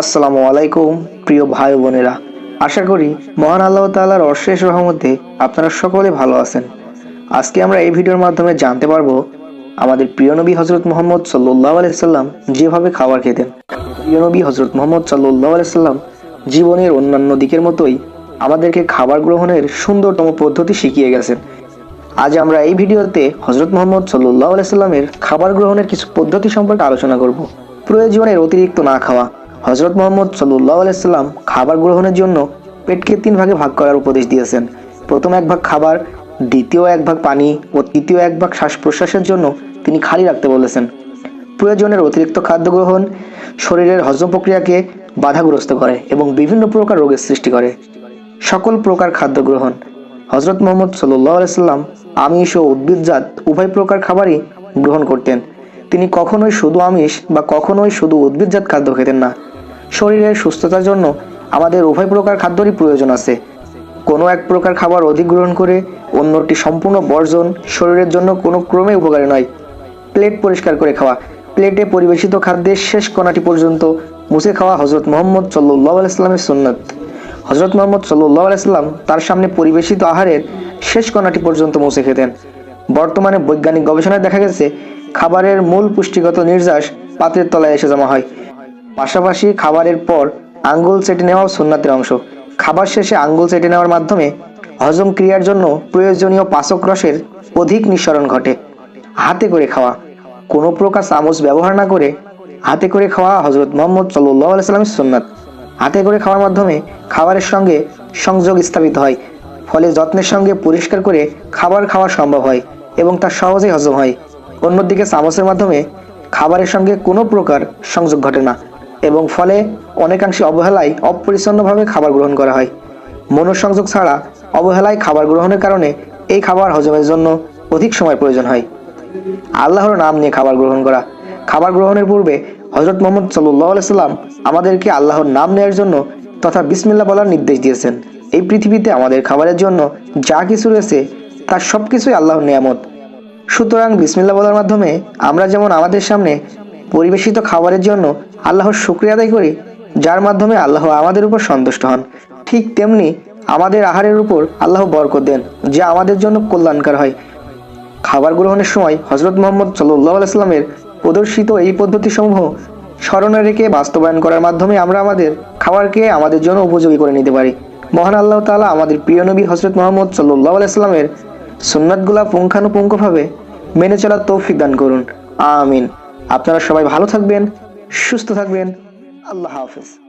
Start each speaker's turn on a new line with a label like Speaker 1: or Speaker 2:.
Speaker 1: আসসালামু আলাইকুম, প্রিয় ভাই বোনেরা। আশা করি মহান আল্লাহ তাআলার অশেষ রহমতে আপনারা সকলে ভালো আছেন। আজকে আমরা এই ভিডিওর মাধ্যমে জানতে পারব, আমাদের প্রিয় নবী হজরত মোহাম্মদ সাল্লাহ আলাইসাল্লাম যেভাবে খাবার খেতেন। প্রিয় নবী হজরত মোহাম্মদ সাল্লাহ আলাইসাল্লাম জীবনের অন্যান্য দিকের মতোই আমাদেরকে খাবার গ্রহণের সুন্দরতম পদ্ধতি শিখিয়ে গেছেন। আজ আমরা এই ভিডিওতে হজরত মোহাম্মদ সাল্লাহ আলাইস্লামের খাবার গ্রহণের কিছু পদ্ধতি সম্পর্কে আলোচনা করব। প্রয়োজনের অতিরিক্ত না খাওয়া হজরত মোহাম্মদ সাল্লাহ আলাইস্লাম খাবার গ্রহণের জন্য পেটকে তিন ভাগে ভাগ করার উপদেশ দিয়েছেন। প্রথম এক ভাগ খাবার, দ্বিতীয় এক ভাগ পানি ও তৃতীয় এক ভাগ শ্বাস প্রশ্বাসের জন্য তিনি খালি রাখতে বলেছেন। প্রয়োজনের অতিরিক্ত খাদ্য গ্রহণ শরীরের হজম প্রক্রিয়াকে বাধাগ্রস্ত করে এবং বিভিন্ন প্রকার রোগের সৃষ্টি করে। সকল প্রকার খাদ্য গ্রহণ। হজরত মোহাম্মদ সাল্লাহ আলাইসাল্লাম আমিষ ও উদ্ভিদজাত উভয় প্রকার খাবারই গ্রহণ করতেন। তিনি কখনোই শুধু আমিষ বা কখনোই শুধু উদ্ভিদজাত খাদ্য খেতেন না। শরীরের সুস্থতার জন্য আমাদের উভয় প্রকার খাদ্যরই প্রয়োজন আছে। কোনো এক প্রকার খাবার অধিক গ্রহণ করে অন্যটি সম্পূর্ণ বর্জন শরীরের জন্য কোনো ক্রমে উপকারী নয়। প্লেট পরিষ্কার করে খাওয়া, প্লেটে পরিবেশিত খাদ্যের শেষ কণাটি পর্যন্ত মুছে খাওয়া হজরত মোহাম্মদ সাল্লাহ আলাইস্লামের সুন্নত। হজরত মোহাম্মদ সাল্লাহ আলাইস্লাম তার সামনে পরিবেশিত আহারের শেষ কণাটি পর্যন্ত মুছে খেতেন। বর্তমানে বৈজ্ঞানিক গবেষণায় দেখা গেছে খাবারের মূল পুষ্টিগত নির্যাস পাত্রের তলায় এসে জমা হয়। পাশাপাশি খাবারের পর আঙ্গুল চেটে নেওয়াও সুন্নাতের অংশ। খাবার শেষে আঙ্গুল চেটে নেওয়ার মাধ্যমে হজম ক্রিয়ার জন্য প্রয়োজনীয় পাচক রসের অধিক নিঃসরণ ঘটে। হাতে করে খাওয়া। কোনো প্রকার চামচ ব্যবহার না করে হাতে করে খাওয়া হজরত মোহাম্মদ সাল্লাহ আলাইস্লামের সুন্নাত। হাতে করে খাওয়ার মাধ্যমে খাবারের সঙ্গে সংযোগ স্থাপিত হয়, ফলে যত্নের সঙ্গে পরিষ্কার করে খাবার খাওয়া সম্ভব হয় এবং তা সহজেই হজম হয়। অন্যদিকে চামচের মাধ্যমে খাবারের সঙ্গে কোনো প্রকার সংযোগ ঘটে না এবং ফলে অনেকাংশে অবহেলায় অপরিচ্ছন্নভাবে খাবার গ্রহণ করা হয়। মনোসংযোগ ছাড়া অবহেলায় খাবার গ্রহণের কারণে এই খাবার হজমের জন্য অধিক সময় প্রয়োজন হয়। আল্লাহর নাম নিয়ে খাবার গ্রহণ করা। খাবার গ্রহণের পূর্বে হজরত মোহাম্মদ সাল্লাহ আলাইসাল্লাম আমাদেরকে আল্লাহর নাম নেওয়ার জন্য তথা বিসমিল্লা বলার নির্দেশ দিয়েছেন। এই পৃথিবীতে আমাদের খাবারের জন্য যা কিছু রয়েছে, তার সব কিছুই আল্লাহর নিয়ামত। সুতরাং বিসমিল্লা বলার মাধ্যমে আমরা যেমন আমাদের সামনে পরিবেশিত খাবারের জন্য আল্লাহর শুক্রিয়া আদায় করি, যার মাধ্যমে আল্লাহ আমাদের উপর সন্তুষ্ট হন, ঠিক তেমনি আমাদের আহারের উপর আল্লাহ বরকত দেন, যা আমাদের জন্য কল্যাণকার হয়। খাবার গ্রহণের সময় হজরত মোহাম্মদ সাল্লাহ আলাইস্লামের প্রদর্শিত এই পদ্ধতিসমূহ স্মরণে রেখে বাস্তবায়ন করার মাধ্যমে আমরা আমাদের খাবারকে আমাদের জন্য উপযোগী করে নিতে পারি। মহান আল্লাহ তাআলা আমাদের প্রিয় নবী হজরত মোহাম্মদ সাল্লাহ আলাইস্লামের সুন্নাতগুলা পুঙ্খানুপুঙ্খভাবে মেনে চলার তৌফিক দান করুন। আমিন। আপনারা সবাই ভালো থাকবেন, সুস্থ থাকবেন। আল্লাহ হাফেজ।